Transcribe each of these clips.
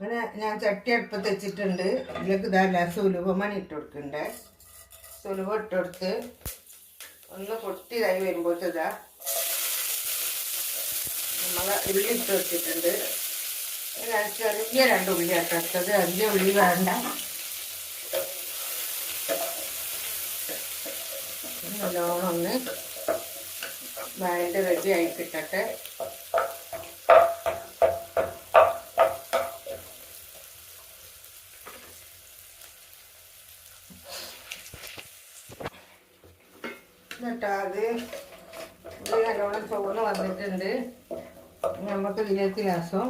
അങ്ങനെ ഞാൻ ചട്ടി അടുപ്പത്ത് വെച്ചിട്ടുണ്ട്. ഇതിലേക്ക് ഇതാ സുലഭമാണ് ഇട്ട് കൊടുക്കണ്ടേ സുലഭം ഇട്ട് കൊടുത്ത് ഒന്ന് പൊട്ടിയതായി വരുമ്പോഴത്തേതാ നമ്മൾ ഉള്ളി ഇട്ട് വെച്ചിട്ടുണ്ട്. ചെറിയ രണ്ട് ഉള്ളി ഇട്ടെടുത്തത് വലിയ ഉള്ളി വേണ്ട. നല്ലോണം ഒന്ന് വഴണ്ട് റെഡി ആയി കിട്ടട്ടെ. എന്നിട്ട് അത് ഉള്ളി നല്ലോണം ചുവന്ന് വന്നിട്ടുണ്ട് ഇനി നമുക്ക് ഇതിലേക്ക് ലാസം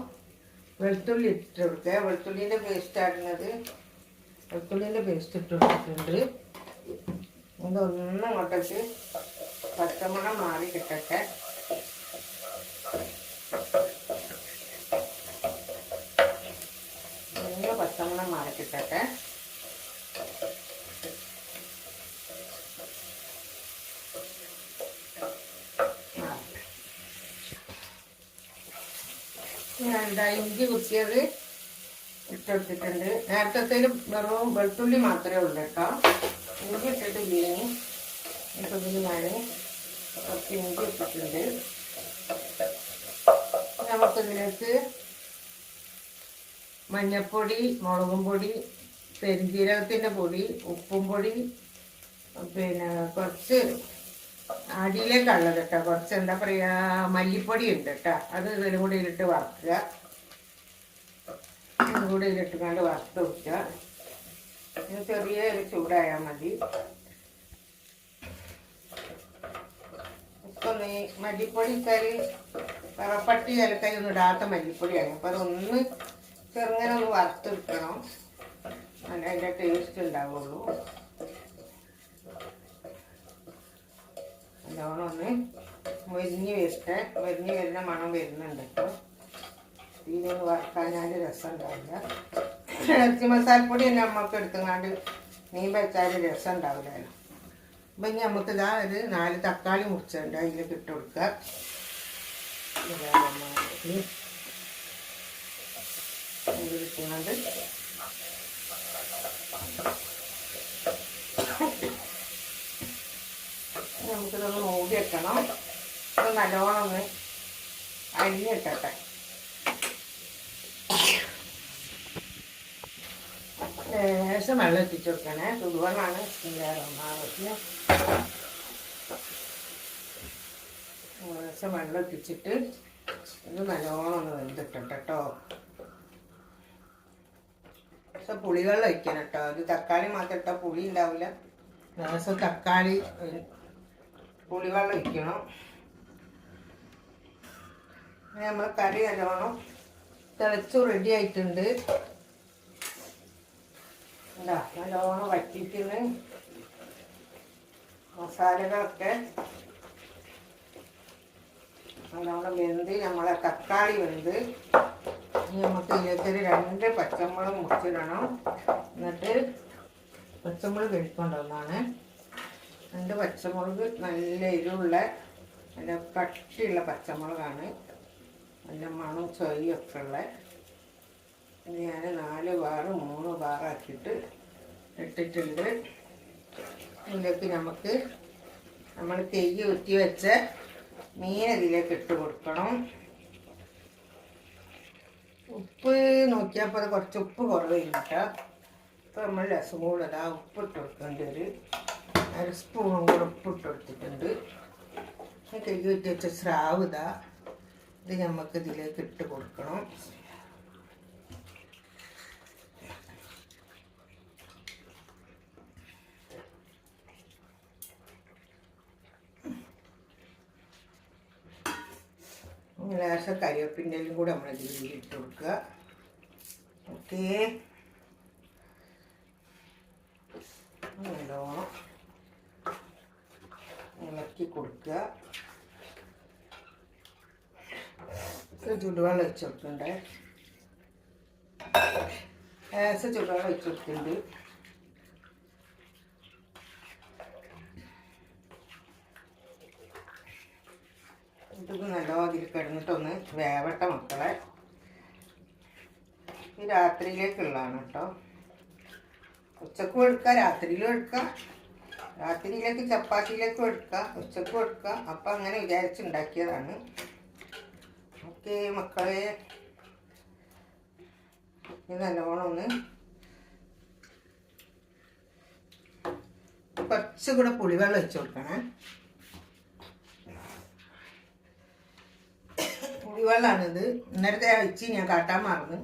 വെളുത്തുള്ളി ഇട്ട് കൊടുക്കുക വെളുത്തുള്ളീന്റെ പേസ്റ്റ് ആടുന്നത് വെളുത്തുള്ളീന്റെ പേസ്റ്റ് ഇട്ട് കൊടുത്തിട്ടുണ്ട് ഇതൊന്നും അങ്ങോട്ടേക്ക് പച്ചമുളക് മാറി കിട്ടട്ടെ ഒന്ന് പച്ചമുളക് മാറി കിട്ടട്ടെ എന്താ ഇഞ്ചി കുത്തിയത് ഇട്ടെടുത്തിട്ടുണ്ട് നേരത്തെ വെറും വെളുത്തുള്ളി മാത്രമേ ഉള്ളൂ കേട്ടോ. ഇഞ്ചി ഇട്ടിട്ട് ബിരിയാണി ഇപ്പം ഇതിന് ഞാൻ കുറച്ച് ഇഞ്ചി ഇട്ടിട്ടുണ്ട്. നമുക്കിതിലേക്ക് മഞ്ഞപ്പൊടി മുളകും പൊടി പെരുംജീരകത്തിന്റെ പൊടി ഉപ്പും പൊടി പിന്നെ കുറച്ച് അടിയിലേക്കുള്ളത് കേട്ടോ. കുറച്ച് എന്താ പറയുക മല്ലിപ്പൊടി ഉണ്ട് കേട്ടോ. അത് ഇതിലും കൂടി ഇട്ട് വറുക്കുക. ഇതും കൂടി ഇട്ട് കണ്ട് വറുത്ത് വെക്കുക. ഇത് ചെറിയ ഒരു ചൂടായാൽ മതി. ഇപ്പം മല്ലിപ്പൊടി കറി പറപ്പട്ടി ഇലക്കൈ ഒന്നും ഇടാത്ത മല്ലിപ്പൊടിയാണ്. അപ്പം അതൊന്ന് ചെറുങ്ങനെ ഒന്ന് വറുത്തെടുക്കണം. അതിന്റെ ടേസ്റ്റ് ഉണ്ടാവുള്ളൂ. നല്ലോണം ഒന്ന് മുരിഞ്ഞ് വരട്ടെ മുരിഞ്ഞ് വരുന്ന മണം വരുന്നുണ്ട് ഇപ്പോൾ തീരൊന്ന് ഒന്ന് രസം ഉണ്ടാവില്ല ഇറച്ചി മസാലപ്പൊടി തന്നെ നമുക്ക് എടുത്തുകൊണ്ട് മീൻ വെച്ചാൽ രസം ഉണ്ടാവില്ലല്ലോ അപ്പം ഇനി നമുക്ക് ഇതാ ഒരു നാല് തക്കാളി മുറിച്ചിട്ടുണ്ട് അതിലേക്ക് ഇട്ട് കൊടുക്കുക. ഇട്ടുകൊണ്ട് നമുക്കിതൊന്ന് മൂടി വെക്കണം. അപ്പം നല്ലോണം ഒന്ന് അരിഞ്ഞിട്ടെ ലേശം വെള്ളം എത്തിച്ചു കൊടുക്കണേ ചുടുവെള്ളമാണ് ഒന്നാമത്തിന് ലേശം വെള്ളം എത്തിച്ചിട്ട് ഇത് നല്ലോണം ഒന്ന് വെന്തിട്ടുണ്ട് കേട്ടോ. പക്ഷെ പുളിവെള്ളം വയ്ക്കണം കേട്ടോ. ഇത് തക്കാളി മാത്രം ഇട്ടാൽ പുളി ഉണ്ടാവില്ല ലേശം തക്കാളി പുളിവെള്ളം ഒഴിക്കണം. നമ്മൾ കറി നല്ലോണം തിളച്ചു റെഡി ആയിട്ടുണ്ട്. എന്താ നല്ലോണം വറ്റിക്കുന്ന മസാലകളൊക്കെ നല്ലോണം വെന്ത് നമ്മളെ തക്കാളി വെന്ത്. ഇനി നമുക്ക് ഇതിലേക്ക് രണ്ട് പച്ചമുളക് മുറിച്ചിടണം. എന്നിട്ട് പച്ചമുളക് കഴിക്കൊണ്ടുവന്നാണ് രണ്ട് പച്ചമുളക് നല്ല എരിവുള്ള നല്ല കട്ടിയുള്ള പച്ചമുളകാണ്. നല്ല മണം ചൊയ്യൊക്കെ ഉള്ള. ഇനി ഞാൻ നാല് ബാറ് മൂന്ന് ബാറാക്കിയിട്ട് ഇട്ടിട്ടുണ്ട്. ഇതിലേക്ക് നമുക്ക് നമ്മൾ തെയ്യ് ഊറ്റി വെച്ച മീൻ അതിലേക്ക് ഇട്ട് കൊടുക്കണം. ഉപ്പ് നോക്കിയപ്പോൾ അത് കുറച്ച് ഉപ്പ് കുറവായിരുന്നു കേട്ടോ. അപ്പോൾ നമ്മൾ രസം കൂടുതലാണ് ഉപ്പ് ഇട്ട് കൊടുക്കേണ്ടി ഒരു അര സ്പൂണും കൂടെ ഉപ്പ് ഇട്ട് കൊടുത്തിട്ടുണ്ട് കുത്തി വെച്ച സ്രാവ് ഇതാ. ഇത് നമുക്ക് ഇതിലേക്ക് ഇട്ട് കൊടുക്കണം. ലേശം കരിവേപ്പിന്റെയും കൂടെ നമ്മൾ ഇതിൽ ഇട്ട് കൊടുക്കുക. ഓക്കേ. നല്ലോണം ഇളക്കി കൊടുക്കുക. ഇത് ചുടുവെള്ളം വെച്ച് കൊടുക്കണ്ടേ? ഏസ ചുടുവെള്ളം വെച്ച് കൊടുക്കുന്നുണ്ട് ഇത് നല്ലോ അതിൽ കിടന്നിട്ടൊന്ന് വേവട്ട മക്കളെ. രാത്രിയിലേക്കുള്ളതാണ് കേട്ടോ. ഉച്ചക്കും എടുക്കാം രാത്രിയിലും എടുക്കാം രാത്രിയിലേക്ക് ചപ്പാത്തിയിലേക്കും എടുക്കാം ഉച്ചക്കും എടുക്കാം അപ്പം അങ്ങനെ വിചാരിച്ചുണ്ടാക്കിയതാണ്. ഓക്കെ മക്കളെ. നല്ലോണം ഒന്ന് കുറച്ചുകൂടെ പുളിവെള്ളം ഒഴിച്ച് കൊടുക്കണേ. പുളിവെള്ളമാണിത് ഇന്നലത്തെ വെച്ച് ഞാൻ കാട്ടാൻ മറന്നു.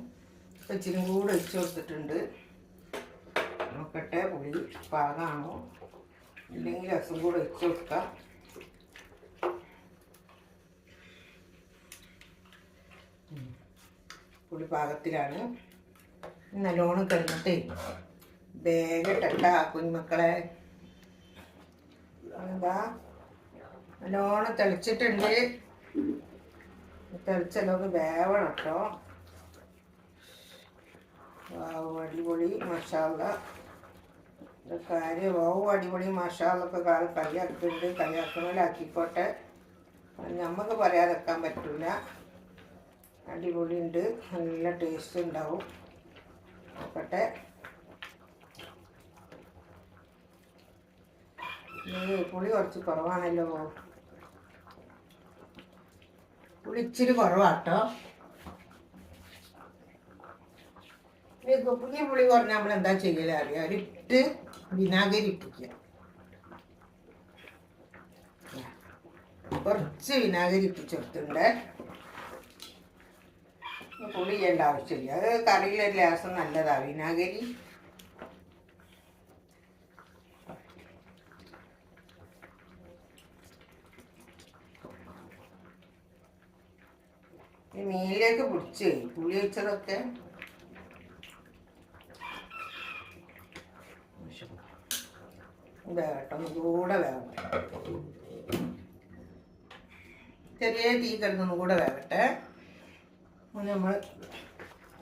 ഇപ്പം ഇച്ചിരി കൂടെ ഒഴിച്ച് കൊടുത്തിട്ടുണ്ട്. നോക്കട്ടെ പുളി പാകമാണോ? ഇല്ലെങ്കിൽ രസം കൂടെ ഒഴിച്ച് കൊടുക്കാം. പുളി പാകത്തിലാണ്. നല്ലോണം കിടന്നിട്ടേ വേഗട്ട കുഞ്ഞുമക്കളെ. എന്താ നല്ലോണം തെളിച്ചിട്ടുണ്ട്. തെളിച്ചെല്ലാം വേവണം കേട്ടോ. അടിപൊളി മസാല കാര്യം. ഓ അടിപൊളി മസാലൊക്കെ കാലം കളിയാക്കുന്നുണ്ട് കളിയാക്കുന്നതിലാക്കിക്കോട്ടെ നമുക്ക് പറയാതെക്കാൻ പറ്റില്ല അടിപൊളി ഉണ്ട് നല്ല ടേസ്റ്റ് ഉണ്ടാവും. നോക്കട്ടെ. പുളി കുറച്ച് കുറവാണല്ലോ. പുളി ഇച്ചിരി കുറവാട്ടോ. കുഞ്ഞി പുളി കുറഞ്ഞ നമ്മൾ എന്താ ചെയ്യലറിയാം ഒരിട്ട് വിനാഗിരി ഇട്ടിക്കുക കുറച്ച് വിനാഗിരി ഇട്ടിച്ചെടുത്തിട്ടുണ്ട് പുളി ചെയ്യേണ്ട ആവശ്യമില്ല. അത് കറിയിലെ ലാസം നല്ലതാ. വിനാഗിരി. മീനിലേക്ക് പിടിച്ച്. പുളി വെച്ചതൊക്കെ വേവട്ടെ ഒന്നുകൂടെ വേവട്ടെ. ചെറിയ തീ കിടന്നൊന്നും കൂടെ വേവട്ടെ. നമ്മൾ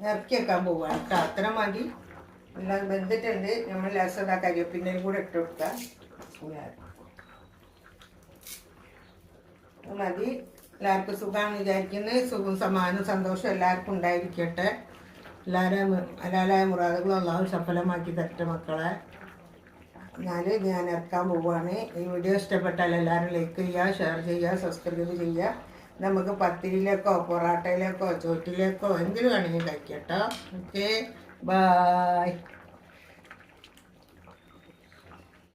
ഇറക്കി വെക്കാൻ പോവാണ് അത്ര മതി. എല്ലാം വെന്തിട്ടുണ്ട്. നമ്മൾ ലേസത കരിവേപ്പിന്റെ കൂടെ ഇട്ട് കൊടുക്കാം മതി. എല്ലാവർക്കും സുഖമാണെന്ന് വിചാരിക്കുന്നത് സുഖം സമാനം സന്തോഷം എല്ലാവർക്കും ഉണ്ടായിരിക്കട്ടെ. എല്ലാവരും ഹലാലായ മുറാദുകളും അള്ളാഹു സഫലമാക്കി തരട്ടെ മക്കളെ. എന്നാൽ ഞാൻ ഇറക്കാൻ പോവുകയാണ് ഈ വീഡിയോ ഇഷ്ടപ്പെട്ടാൽ എല്ലാവരും ലൈക്ക് ചെയ്യുക ഷെയർ ചെയ്യുക സബ്സ്ക്രൈബ് ചെയ്യുക. നമുക്ക് പത്തിരിയിലേക്കോ പൊറാട്ടയിലേക്കോ ചോറ്റിലേക്കോ എന്തിനു വേണമെങ്കിലും കഴിക്കട്ടോ ഓക്കെ ബായ്